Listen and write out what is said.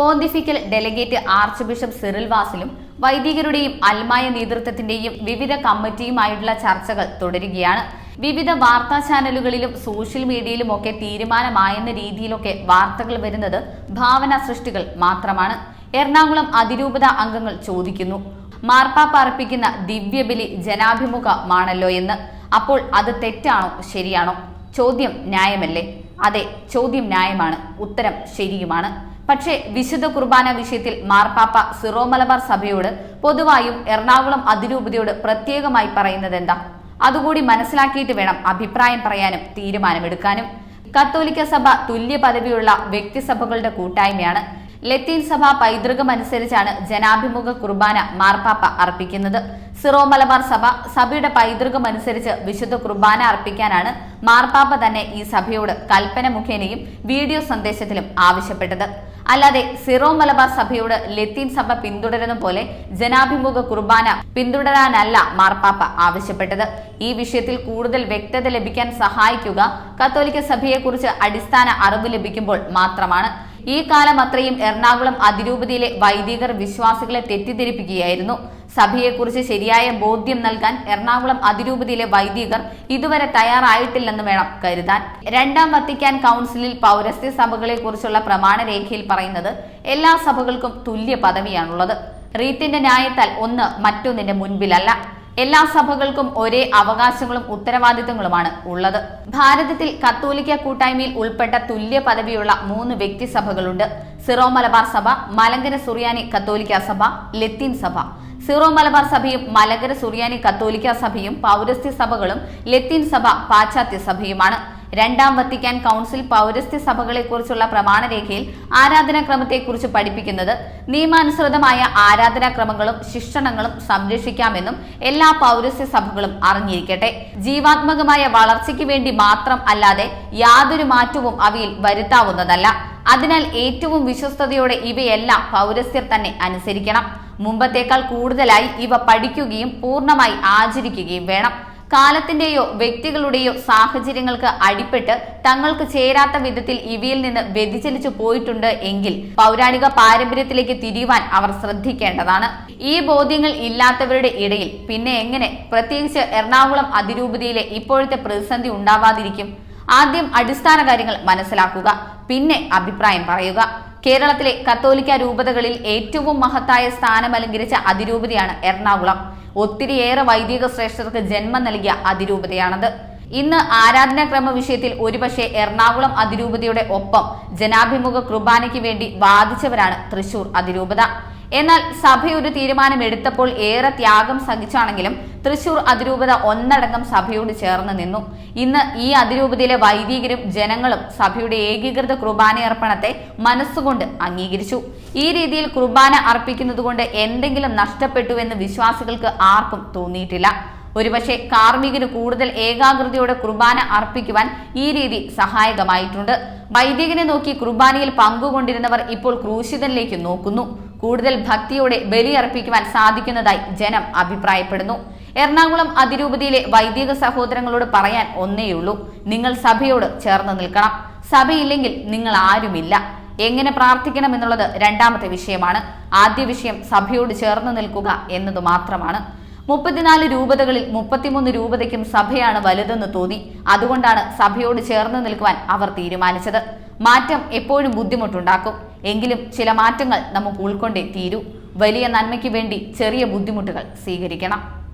Pontifical delegate arch bishop Cyril വാസിലും വൈദികരുടെയും അൽമായ നേതൃത്വത്തിന്റെയും വിവിധ കമ്മിറ്റിയുമായിട്ടുള്ള ചർച്ചകൾ തുടരുകയാണ്. വിവിധ വാർത്താ ചാനലുകളിലും സോഷ്യൽ മീഡിയയിലും ഒക്കെ തീരുമാനമായെന്ന രീതിയിലൊക്കെ വാർത്തകൾ വരുന്നത് ഭാവന സൃഷ്ടികൾ മാത്രമാണ്. എറണാകുളം അതിരൂപത അംഗങ്ങൾ ചോദിക്കുന്നു മാർപ്പാപ്പ അർപ്പിക്കുന്ന ദിവ്യബലി ജനാഭിമുഖമാണല്ലോ എന്ന്. അപ്പോൾ അത് തെറ്റാണോ ശരിയാണോ? ചോദ്യം ന്യായമല്ലേ? അതെ ചോദ്യം ന്യായമാണ്. ഉത്തരം ശരിയുമാണ്. പക്ഷേ വിശുദ്ധ കുർബാന വിഷയത്തിൽ മാർപ്പാപ്പ സിറോ മലബാർ സഭയോട് പൊതുവായും എറണാകുളം അതിരൂപതയോട് പ്രത്യേകമായി പറയുന്നത് എന്താ അതുകൂടി മനസ്സിലാക്കിയിട്ട് വേണം അഭിപ്രായം പറയാനും തീരുമാനമെടുക്കാനും. കത്തോലിക്ക സഭ തുല്യ പദവിയുള്ള വ്യക്തിസഭകളുടെ കൂട്ടായ്മയാണ് ലത്തീൻ സഭ പൈതൃകമനുസരിച്ചാണ് ജനാഭിമുഖ കുർബാന മാർപ്പാപ്പ അർപ്പിക്കുന്നത്. സിറോ മലബാർ സഭ സഭയുടെ പൈതൃകമനുസരിച്ച് വിശുദ്ധ കുർബാന അർപ്പിക്കാനാണ് മാർപ്പാപ്പ തന്നെ ഈ സഭയോട് കൽപ്പന മുഖേനയും വീഡിയോ സന്ദേശത്തിലും ആവശ്യപ്പെട്ടത്. അല്ലാതെ സിറോ മലബാർ സഭയോട് ലത്തീൻ സഭ പിന്തുടരുന്ന പോലെ ജനാഭിമുഖ കുർബാന പിന്തുടരാനല്ല മാർപ്പാപ്പ ആവശ്യപ്പെട്ടത്. ഈ വിഷയത്തിൽ കൂടുതൽ വ്യക്തത ലഭിക്കാൻ സഹായിക്കുക കത്തോലിക്ക സഭയെക്കുറിച്ച് അടിസ്ഥാന അറിവ് ലഭിക്കുമ്പോൾ മാത്രമാണ്. ഈ കാലം അത്രയും എറണാകുളം അതിരൂപതയിലെ വൈദികർ വിശ്വാസികളെ തെറ്റിദ്ധരിപ്പിക്കുകയായിരുന്നു. സഭയെക്കുറിച്ച് ശരിയായ ബോധ്യം നൽകാൻ എറണാകുളം അതിരൂപതയിലെ വൈദികർ ഇതുവരെ തയ്യാറായിട്ടില്ലെന്ന് വേണം കരുതാൻ. രണ്ടാം വത്തിക്കാൻ കൗൺസിലിൽ പൗരസ്ത്യ സഭകളെക്കുറിച്ചുള്ള പ്രമാണരേഖയിൽ പറയുന്നത് എല്ലാ സഭകൾക്കും തുല്യ പദവിയാണുള്ളത്. റീത്തിന്റെ ന്യായത്താൽ ഒന്ന് മറ്റൊന്നിന്റെ മുൻപിലല്ല. എല്ലാ സഭകൾക്കും ഒരേ അവകാശങ്ങളും ഉത്തരവാദിത്തങ്ങളുമാണ് ഉള്ളത്. ഭാരതത്തിൽ കത്തോലിക്ക കൂട്ടായ്മയിൽ ഉൾപ്പെട്ട തുല്യ പദവിയുള്ള മൂന്ന് വ്യക്തിസഭകളുണ്ട് സിറോ മലബാർ സഭ മലങ്കര സുറിയാനി കത്തോലിക്ക സഭ ലത്തീൻ സഭ. സിറോ മലബാർ സഭയും മലങ്കര സുറിയാനി കത്തോലിക്ക സഭയും പൗരസ്ത്യ സഭകളും ലത്തീൻ സഭ പാശ്ചാത്യ സഭയുമാണ്. രണ്ടാം വത്തിക്കാൻ കൗൺസിൽ പൗരസ്ത്യ സഭകളെക്കുറിച്ചുള്ള പ്രമാണരേഖയിൽ ആരാധനാക്രമത്തെക്കുറിച്ച് പഠിപ്പിക്കുന്നത് നിയമാനുസൃതമായ ആരാധനാക്രമങ്ങളും ശിക്ഷണങ്ങളും സംരക്ഷിക്കാമെന്നും എല്ലാ പൗരസ്ത്യ സഭകളും അറിഞ്ഞിരിക്കട്ടെ. ജീവാത്മകമായ വളർച്ചയ്ക്ക് വേണ്ടി മാത്രം അല്ലാതെ യാതൊരു മാറ്റവും അവയിൽ വരുത്താവുന്നതല്ല. അതിനാൽ ഏറ്റവും വിശ്വസ്തയോടെ ഇവയെല്ലാം പൗരസ്ത്യർ തന്നെ അനുസരിക്കണം. മുമ്പത്തേക്കാൾ കൂടുതലായി ഇവ പഠിക്കുകയും പൂർണമായി ആചരിക്കുകയും വേണം. കാലത്തിന്റെയോ വ്യക്തികളുടെയോ സാഹചര്യങ്ങൾക്ക് അടിപ്പെട്ട് തങ്ങൾക്ക് ചേരാത്ത വിധത്തിൽ ഇവയിൽ നിന്ന് വ്യതിചലിച്ചു പോയിട്ടുണ്ട് എങ്കിൽ പൗരാണിക പാരമ്പര്യത്തിലേക്ക് തിരിയുവാൻ അവർ ശ്രദ്ധിക്കേണ്ടതാണ്. ഈ ബോധ്യങ്ങൾ ഇല്ലാത്തവരുടെ ഇടയിൽ പിന്നെ എങ്ങനെ പ്രത്യേകിച്ച് എറണാകുളം അതിരൂപതയിലെ ഇപ്പോഴത്തെ പ്രതിസന്ധി ഉണ്ടാവാതിരിക്കും? ആദ്യം അടിസ്ഥാന കാര്യങ്ങൾ മനസ്സിലാക്കുക പിന്നെ അഭിപ്രായം പറയുക. കേരളത്തിലെ കത്തോലിക്ക രൂപതകളിൽ ഏറ്റവും മഹത്തായ സ്ഥാനം അലങ്കരിച്ച അതിരൂപതയാണ് എറണാകുളം. ഒത്തിരിയേറെ വൈദിക ശ്രേഷ്ഠർക്ക് ജന്മം നൽകിയ അതിരൂപതയാണത്. ഇന്ന് ആരാധനാക്രമ വിഷയത്തിൽ ഒരുപക്ഷെ എറണാകുളം അതിരൂപതയുടെ ഒപ്പം ജനാഭിമുഖ കുർബാനയ്ക്ക് വേണ്ടി വാദിച്ചവരാണ് തൃശൂർ അതിരൂപത. എന്നാൽ സഭയൊരു ഒരു തീരുമാനം എടുത്തപ്പോൾ ഏറെ ത്യാഗം സഹിച്ചാണെങ്കിലും തൃശൂർ അതിരൂപത ഒന്നടങ്കം സഭയോട് ചേർന്ന് നിന്നു. ഇന്ന് ഈ അതിരൂപതയിലെ വൈദികരും ജനങ്ങളും സഭയുടെ ഏകീകൃത കുർബാനയർപ്പണത്തെ മനസ്സുകൊണ്ട് അംഗീകരിച്ചു. ഈ രീതിയിൽ കുർബാന അർപ്പിക്കുന്നതുകൊണ്ട് എന്തെങ്കിലും നഷ്ടപ്പെട്ടുവെന്ന് വിശ്വാസികൾക്ക് ആർക്കും തോന്നിയിട്ടില്ല. ഒരുപക്ഷെ കാർമ്മികന് കൂടുതൽ ഏകാഗ്രതയോടെ കുർബാന അർപ്പിക്കുവാൻ ഈ രീതി സഹായകമായിട്ടുണ്ട്. വൈദികനെ നോക്കി കുർബാനയിൽ പങ്കുകൊണ്ടിരുന്നവർ ഇപ്പോൾ ക്രൂശിതനിലേക്ക് നോക്കുന്നു. കൂടുതൽ ഭക്തിയോടെ ബലിയർപ്പിക്കുവാൻ സാധിക്കുന്നതായി ജനം അഭിപ്രായപ്പെടുന്നു. എറണാകുളം അതിരൂപതയിലെ വൈദിക സഹോദരങ്ങളോട് പറയാൻ ഒന്നേയുള്ളൂ. നിങ്ങൾ സഭയോട് ചേർന്ന് നിൽക്കണം. സഭയില്ലെങ്കിൽ നിങ്ങൾ ആരുമില്ല. എങ്ങനെ പ്രാർത്ഥിക്കണം എന്നുള്ളത് രണ്ടാമത്തെ വിഷയമാണ്. ആദ്യ വിഷയം സഭയോട് ചേർന്ന് നിൽക്കുക എന്നത് മാത്രമാണ്. മുപ്പത്തിനാല് രൂപതകളിൽ മുപ്പത്തിമൂന്ന് രൂപതയ്ക്കും സഭയാണ് വലുതെന്ന് തോന്നി. അതുകൊണ്ടാണ് സഭയോട് ചേർന്ന് നിൽക്കുവാൻ അവർ തീരുമാനിച്ചത്. മാറ്റം എപ്പോഴും ബുദ്ധിമുട്ടുണ്ടാക്കും. എങ്കിലും ചില മാറ്റങ്ങൾ നമുക്ക് ഉൾക്കൊണ്ടേ തീരൂ. വലിയ നന്മയ്ക്ക് വേണ്ടി ചെറിയ ബുദ്ധിമുട്ടുകൾ സ്വീകരിക്കണം.